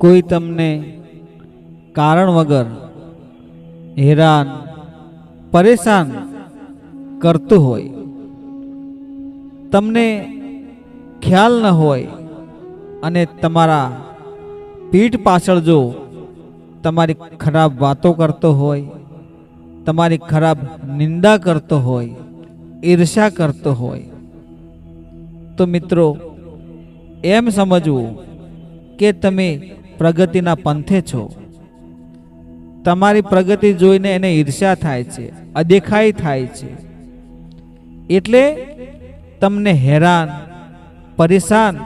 કોઈ તમને કારણ વગર હેરાન, પરેશાન કરતું હોય, તમને ખ્યાલ ન હોય અને તમારા પીઠ પાછળ જો તમારી ખરાબ વાતો કરતો હોય, તમારી ખરાબ નિંદા કરતો હોય ઈર્ષા કરતો હોય, તો મિત્રો, એમ સમજવું કે તમે પ્રગતિના પંથે છો? તમારી પ્રગતિ જોઈને એને ઈર્ષ્યા થાય છે, અદેખાઈ થાય છે. એટલે તમને હેરાન, પરેશાન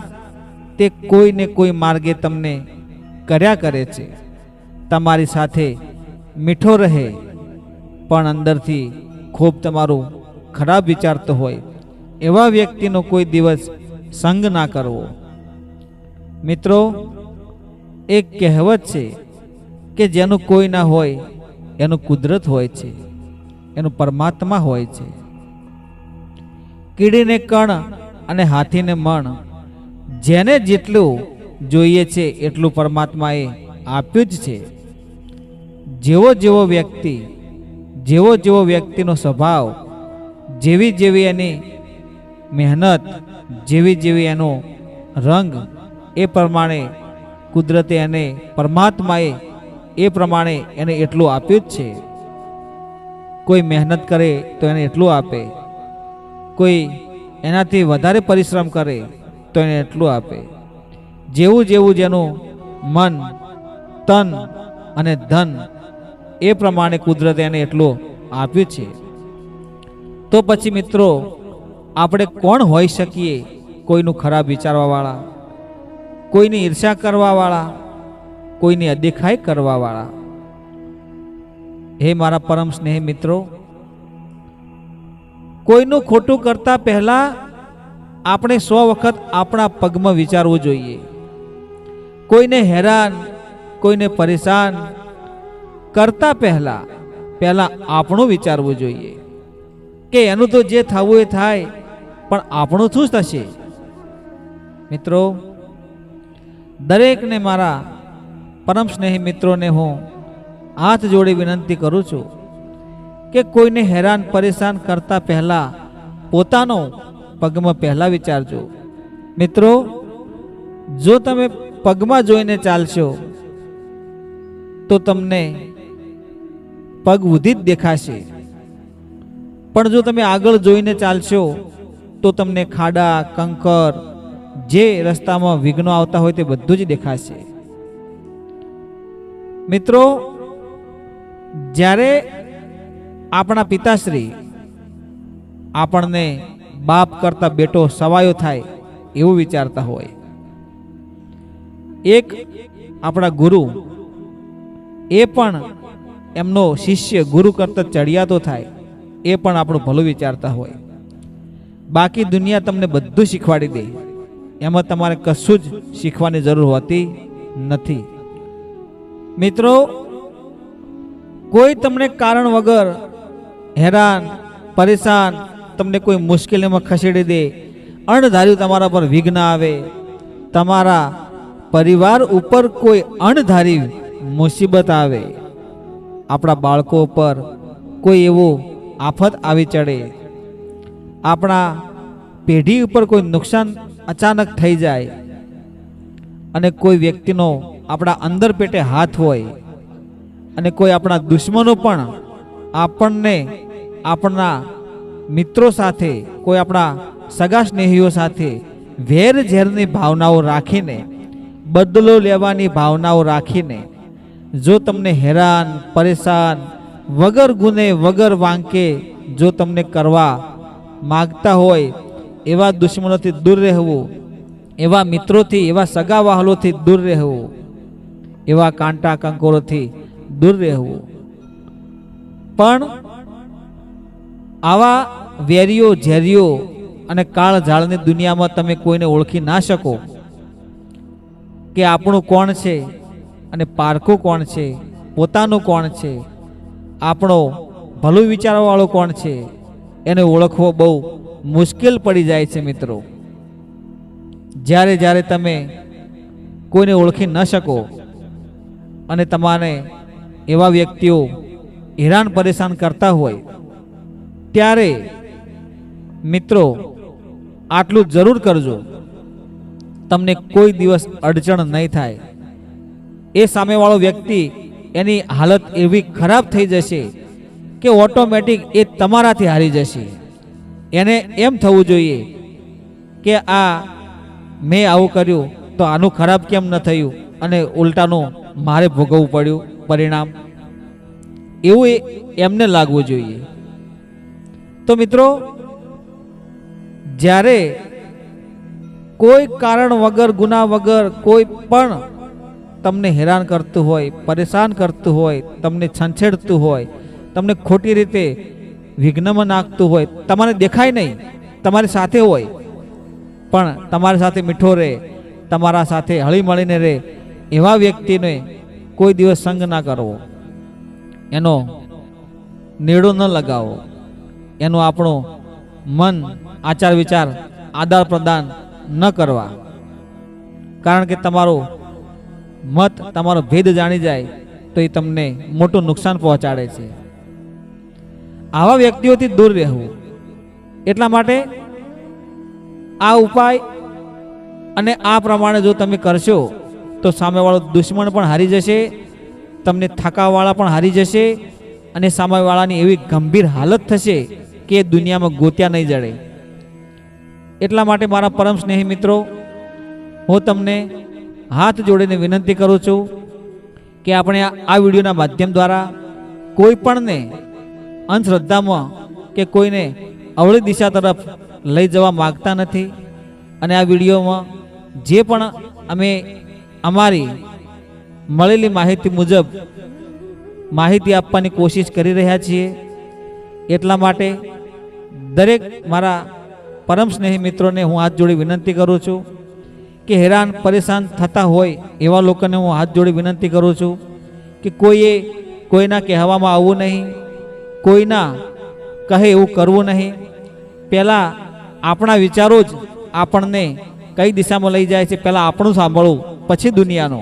તે કોઈને કોઈ માર્ગે તમને કર્યા કરે છે. તમારી સાથે મીઠો રહે, પણ અંદરથી ખૂબ તમારું ખરાબ વિચારતો હોય. એવા વ્યક્તિનો કોઈ દિવસ સંગ ના કરવો. મિત્રો, એક કહેવત છે કે જેનું કોઈ ના હોય, એનું કુદરત હોય છે, એનું પરમાત્મા હોય છે. કીડીને કણ અને હાથીને મણ, જેને જેટલું જોઈએ છે એટલું પરમાત્માએ આપ્યું જ છે. જેવો જેવો વ્યક્તિ, જેવો જેવો વ્યક્તિનો સ્વભાવ, જેવી જેવી એની મહેનત, જેવી જેવી એનો રંગ એ પ્રમાણે કુદરતે એને પરમાત્માએ એ પ્રમાણે એને એટલું આપ્યું જ છે. કોઈ મહેનત કરે તો એને એટલું આપે. કોઈ એનાથી વધારે પરિશ્રમ કરે તો એને એટલું આપે. જેવું જેવું જેનું મન, તન અને ધન એ પ્રમાણે કુદરતે એને એટલું આપ્યું છે. તો પછી મિત્રો, આપણે કોણ હોઈ શકીએ કોઈનું ખરાબ વિચારવાવાળા? કોઈની ઈર્ષા કરવાવાળા, કોઈની અદેખાઈ કરવાવાળા. હે મારા પરમ સ્નેહ મિત્રો, કોઈનું ખોટું કરતા પહેલા આપણે સો વખત આપણા પગમાં વિચારવું જોઈએ. કોઈને હેરાન, કોઈને પરેશાન કરતા પહેલા પહેલા આપણું વિચારવું જોઈએ. કે એનું તો જે થવું એ થાય, પણ આપણું શું થશે? મિત્રો દરેકને મારા પરમ સ્નેહી મિત્રોને હું હાથ જોડી વિનંતી કરું છું કે કોઈને હેરાન પરેશાન કરતા પહેલાં પોતાનો પગમાં પહેલાં વિચારજો. મિત્રો, જો તમે પગમાં જોઈને ચાલશો, તો તમને પગ ઉધી જ દેખાશે. પણ જો તમે આગળ જોઈને ચાલશો, તો તમને ખાડા, કંકર જે રસ્તામાં વિઘ્નો આવતા હોય તે બધું જ દેખાશે. મિત્રો, જ્યારે આપણા પિતાશ્રી આપણને બાપ કરતા બેટો સવાયો થાય એવું વિચારતા હોય, એક આપણા ગુરુ એ પણ એમનો શિષ્ય ગુરુ કરતા ચડિયાતો થાય એ પણ આપણું ભલું વિચારતા હોય. બાકી દુનિયા તમને બધું શીખવાડી દે. એમાં તમારે કશું જ શીખવાની જરૂર હોતી નથી. મિત્રો, કોઈ તમને કારણ વગર હેરાન, પરેશાન, તમને કોઈ મુશ્કેલીમાં ખસેડી દે, અણધાર્યું તમારા પર વિઘ્ન આવે, તમારા પરિવાર ઉપર કોઈ અણધારી મુસીબત આવે, આપણા બાળકો ઉપર કોઈ એવો આફત આવી ચડે, આપણા પેઢી ઉપર કોઈ નુકસાન અચાનક થઈ જાય અને કોઈ વ્યક્તિનો આપણા અંદર પેટે હાથ હોય અને કોઈ આપણા દુશ્મનો પણ આપણને આપણા મિત્રો સાથે, કોઈ આપણા સગા સ્નેહીઓ સાથે વેર ઝેરની ભાવનાઓ રાખીને, બદલો લેવાની ભાવનાઓ રાખીને, જો તમને હેરાન, પરેશાન, વગર ગુને વગર વાંકે જો તમને કરવા માગતા હોય એવા દુશ્મનોથી દૂર રહેવું, એવા મિત્રોથી, એવા સગા વહાલોથી દૂર રહેવું, એવા કાંટા કંકોરોથી દૂર રહેવું. પણ આવા વેરીઓ, ઝેરીઓ અને કાળ ઝાળની દુનિયામાં તમે કોઈને ઓળખી ના શકો કે આપણું કોણ છે અને પારખું કોણ છે, પોતાનું કોણ છે, આપણો ભલું વિચારવાવાળો કોણ છે, એને ઓળખવો બહુ મુશ્કેલ પડી જાય છે મિત્રો. જ્યારે જ્યારે તમે કોઈને ઓળખી ન શકો અને તમારે એવા વ્યક્તિઓ હેરાન પરેશાન કરતા હોય, ત્યારે મિત્રો આટલું જરૂર કરજો. તમને કોઈ દિવસ અડચણ નહીં થાય. એ સામેવાળો વ્યક્તિ એની હાલત એવી ખરાબ થઈ જશે કે ઓટોમેટિક એ તમારાથી હારી જશે. એને એમ થવું જોઈએ કે આ મેં આવું કર્યું તો આનું ખરાબ કેમ ન થયું અને ઉલટાનું મારે ભોગવવું પડ્યું પરિણામ? એવું એમને લાગવું જોઈએ. તો મિત્રો, જ્યારે કોઈ કારણ વગર, ગુના વગર કોઈ પણ તમને હેરાન કરતું હોય, પરેશાન કરતું હોય, તમને છંછેડતું હોય, તમને ખોટી રીતે વિઘ્નમાં નાખતું હોય, તમારે દેખાય નહીં. તમારી સાથે હોય, પણ તમારી સાથે મીઠો રહે, તમારા સાથે હળી મળીને રહે, એવા વ્યક્તિને કોઈ દિવસ સંગ ના કરવો. એનો નેડો ન લગાવો. એનું આપણું મન, આચાર વિચાર આદાન પ્રદાન ન કરવા. કારણ કે તમારો મત, તમારો ભેદ જાણી જાય, તો એ તમને મોટું નુકસાન પહોંચાડે છે. આવા વ્યક્તિઓથી દૂર રહેવું. એટલા માટે આ ઉપાય અને આ પ્રમાણે જો તમે કરશો, તો સામેવાળો દુશ્મન પણ હારી જશે, તમને થકાવાળા પણ હારી જશે અને સામેવાળાની એવી ગંભીર હાલત થશે કે દુનિયામાં ગોત્યા નહીં જડે. એટલા માટે મારા પરમ સ્નેહી મિત્રો, હું તમને હાથ જોડીને વિનંતી કરું છું કે આપણે આ વિડીયોના માધ્યમ દ્વારા કોઈ પણને અંધશ્રદ્ધામાં કે કોઈને અવળી દિશા તરફ લઈ જવા માગતા નથી. અને આ વિડીયોમાં જે પણ અમે અમારી મળેલી માહિતી મુજબ માહિતી આપવાની કોશિશ કરી રહ્યા છીએ, એટલા માટે દરેક મારા પરમ સ્નેહી મિત્રોને હું હાથ જોડી વિનંતી કરું છું કે હેરાન પરેશાન થતા હોય એવા લોકોને હું હાથ જોડી વિનંતી કરું છું કે કોઈએ કોઈના કહેવામાં આવવું નહીં કોઈના કહે એવું કરવું નહીં. પહેલાં આપણા વિચારો જ આપણને કઈ દિશામાં લઈ જાય છે પહેલાં આપણું સાંભળવું, પછી દુનિયાનો.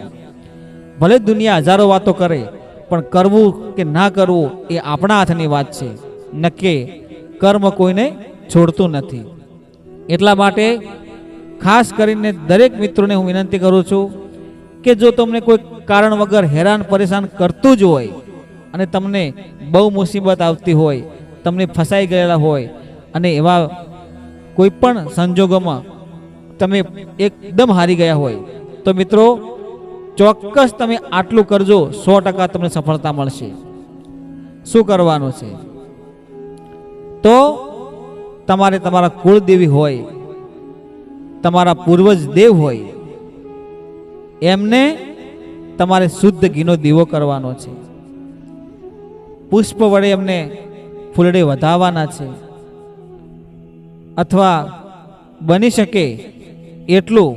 ભલે દુનિયા હજારો વાતો કરે, પણ કરવું કે ના કરવું એ આપણા હાથની વાત છે. નક્કી કર્મ કોઈને છોડતું નથી. એટલા માટે ખાસ કરીને દરેક મિત્રોને હું વિનંતી કરું છું કે જો તમને કોઈ કારણ વગર હેરાન પરેશાન કરતું જ હોય અને તમને બહુ મુસીબત આવતી હોય, તમને ફસાઈ ગયેલા હોય, અને એવા કોઈ પણ સંજોગોમાં તમે એકદમ હારી ગયા હોય, તો મિત્રો ચોક્કસ તમે આટલું કરજો, સો ટકા તમને સફળતા મળશે. શું કરવાનું છે? તો તમારે તમારા કુળદેવી હોય, તમારા પૂર્વજ દેવ હોય, એમને તમારે શુદ્ધ ઘીનો દીવો કરવાનો છે. પુષ્પ વડે એમને ફૂલડે વધાવવાના છે. અથવા બની શકે એટલું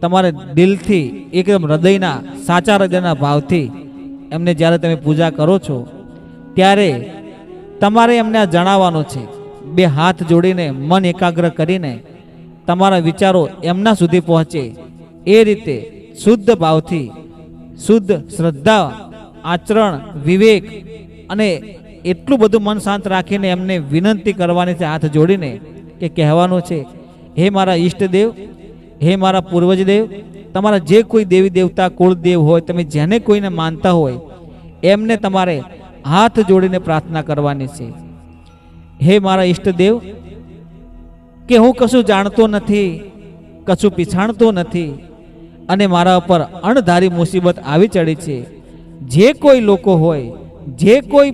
તમારે દિલથી એકદમ હૃદયના સાચા હૃદયના ભાવથી એમને જ્યારે તમે પૂજા કરો છો, ત્યારે તમારે એમને આ જણાવવાનું છે. બે હાથ જોડીને, મન એકાગ્ર કરીને તમારા વિચારો એમના સુધી પહોંચે. એ રીતે શુદ્ધ ભાવથી, શુદ્ધ શ્રદ્ધા, આચરણ, વિવેક અને એટલું બધું મન શાંત રાખીને એમને વિનંતી કરવાની છે, હાથ જોડીને કે કહેવાનું છે, હે મારા ઈષ્ટદેવ, હે મારા પૂર્વજદેવ, તમારા જે કોઈ દેવી દેવતા, કુળદેવ હોય, તમે જેને કોઈને માનતા હોય, એમને તમારે હાથ જોડીને પ્રાર્થના કરવાની છે. હે મારા ઈષ્ટદેવ, કે હું કશું જાણતો નથી, કશું પીછાણતો નથી, અને મારા ઉપર અણધારી મુસીબત આવી ચડી છે, જે કોઈ લોકો હોય જે કોઈ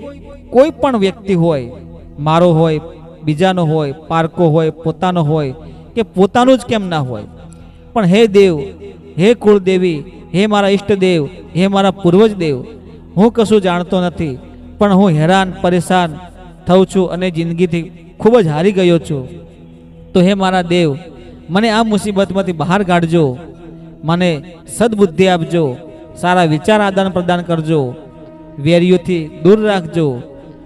કોઈ પણ વ્યક્તિ હોય, મારો હોય, બીજાનો હોય, પારકો હોય, પોતાનો હોય, કે પોતાનું જ કેમ ના હોય. પણ હે દેવ, હે કુળદેવી, હે મારા ઈષ્ટદેવ, હે મારા પૂર્વજ દેવ હું કશું જાણતો નથી, પણ હું હેરાન, પરેશાન થઉં છું અને જિંદગીથી ખૂબ જ હારી ગયો છું. તો હે મારા દેવ, મને આ મુસીબતમાંથી બહાર કાઢજો. મને સદબુદ્ધિ આપજો. સારા વિચાર આદાન પ્રદાન કરજો. વેરીઓથી દૂર રાખજો.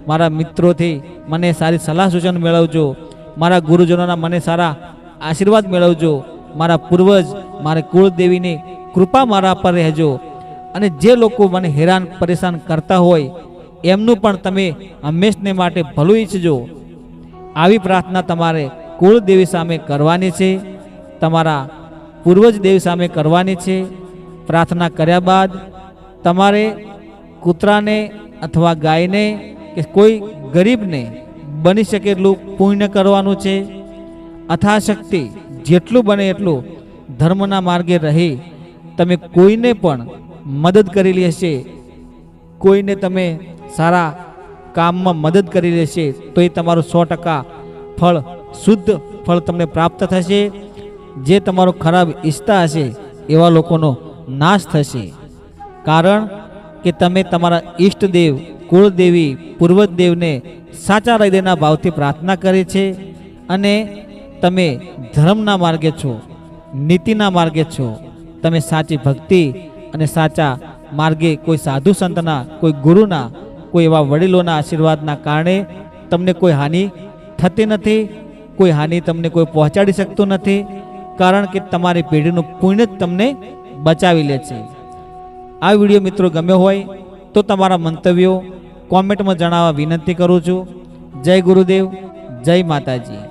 મારા મિત્રોથી મને સારી સલાહ સૂચન મેળવજો. મારા ગુરુજનોના મને સારા આશીર્વાદ મેળવજો. મારા પૂર્વજ, મારા કુળદેવીની કૃપા મારા પર રહેજો. અને જે લોકો મને હેરાન પરેશાન કરતા હોય, એમનું પણ તમે હંમેશને માટે ભલું ઈચ્છજો. આવી પ્રાર્થના તમારે કુળદેવી સામે કરવાની છે. તમારા પૂર્વજ દેવી સામે કરવાની છે. પ્રાર્થના કર્યા બાદ તમારે કૂતરાને અથવા ગાયને કે કોઈ ગરીબને બની શકે એટલું પુણ્ય કરવાનું છે? અથાશક્તિ જેટલું બને એટલું ધર્મના માર્ગે રહી. તમે કોઈને પણ મદદ કરેલી હશે, કોઈને તમે સારા કામમાં મદદ કરી લેશે તો એ તમારું સો ટકા ફળ, શુદ્ધ ફળ તમને પ્રાપ્ત થશે. જે તમારો ખરાબ ઈચ્છતા હશે, એવા લોકોનો નાશ થશે. કારણ કે તમે તમારા ઈષ્ટદેવ કુળદેવી પૂર્વજદેવને સાચા હૃદયના ભાવથી પ્રાર્થના કરે છે અને તમે ધર્મના માર્ગે છો, નીતિના માર્ગે છો. તમે સાચી ભક્તિ અને સાચા માર્ગે કોઈ સાધુ સંતના, કોઈ ગુરુના, કોઈ એવા વડીલોના આશીર્વાદના કારણે તમને કોઈ હાનિ થતી નથી, કોઈ હાનિ તમને કોઈ પહોંચાડી શકતું નથી, કારણ કે તમારી પેઢીનું પુણ્ય જ તમને બચાવી લે છે. આ વીડિયો મિત્રો ગમ્યો હોય તો તમારા મંતવ્યો કોમેન્ટમાં જણાવવા વિનંતી કરું છું. જય ગુરુદેવ, જય માતાજી.